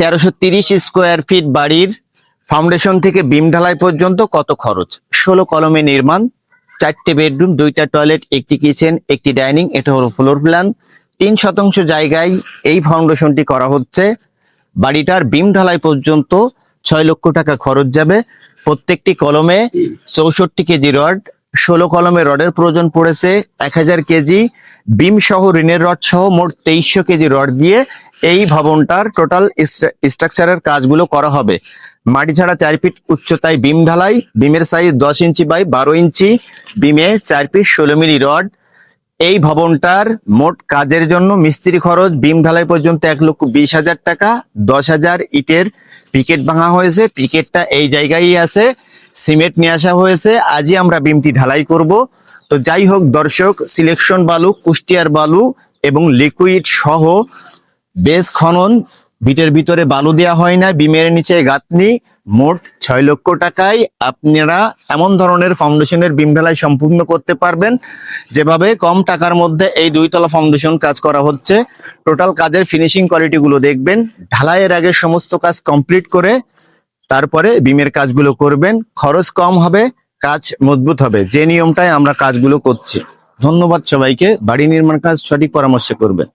তেরোশো তিরিশ square feet বাড়ির ফাউন্ডেশন থেকে বিম ঢালাই পর্যন্ত কত খরচ? ষোলো কলমে নির্মাণ, চারটে বেডরুম, দুইটা টয়লেট, একটি কিচেন, একটি ডাইনিং, এটা হলো ফ্লোর প্ল্যান। তিন শতাংশ জায়গায় এই ফাউন্ডেশনটি করা হচ্ছে। বাড়িটার বিম ঢালাই পর্যন্ত ছয় লক্ষ টাকা খরচ যাবে। প্রত্যেকটি কলমে চৌষট্টি কেজি রড ষোলো কলমে রডের প্রয়োজন পড়েছে এক হাজার কেজি, বিম সহ ঋণের রড সহ মোট তেইশশো কেজি রড দিয়ে এই ভবনটার টোটাল স্ট্রাকচারের কাজগুলো করা হবে। মাটি ছাড়া চার ফিট উচ্চতায় বিম ঢালাই, বিমের সাইজ দশ ইঞ্চি বাই বারো ইঞ্চি, বিমে চার ফিট ষোলো মিলি রড। এই ভবনটার মোট কাজের জন্য মিস্ত্রি খরচ বিম ঢালাই পর্যন্ত এক লক্ষ বিশ হাজার টাকা, দশ হাজার ইটের পিকেট ভাঙা হয়েছে, পিকেটটা এই জায়গায় আছে। সিমেন্ট নিয়ে আসা হয়েছে। আজই আমরা বিমটি ঢালাই করব। তো যাই হোক, দর্শক সিলেকশন বালু, কুষ্টিয়ার বালু এবং লিকুইড সহ বেস খনন, বিটের ভিতরে বালু দেওয়া হয় না, বিমের নিচে গাঁথনি, মোট ছয় লক্ষ টাকায় আপনারা এমন ধরনের ফাউন্ডেশনের বিম ঢালাই সম্পূর্ণ করতে পারবেন। যেভাবে কম টাকার মধ্যে এই দুইতলা ফাউন্ডেশন কাজ করা হচ্ছে। টোটাল কাজের ফিনিশিং কোয়ালিটি গুলো দেখবেন। ঢালাইয়ের আগে সমস্ত কাজ কমপ্লিট করে তারপরে বিমের কাজগুলো করবেন, খরচ কম হবে, কাজ মজবুত হবে। যে নিয়মটায় আমরা কাজগুলো করছি। ধন্যবাদ সবাইকে। বাড়ি নির্মাণ কাজ সঠিক পরামর্শ করবেন।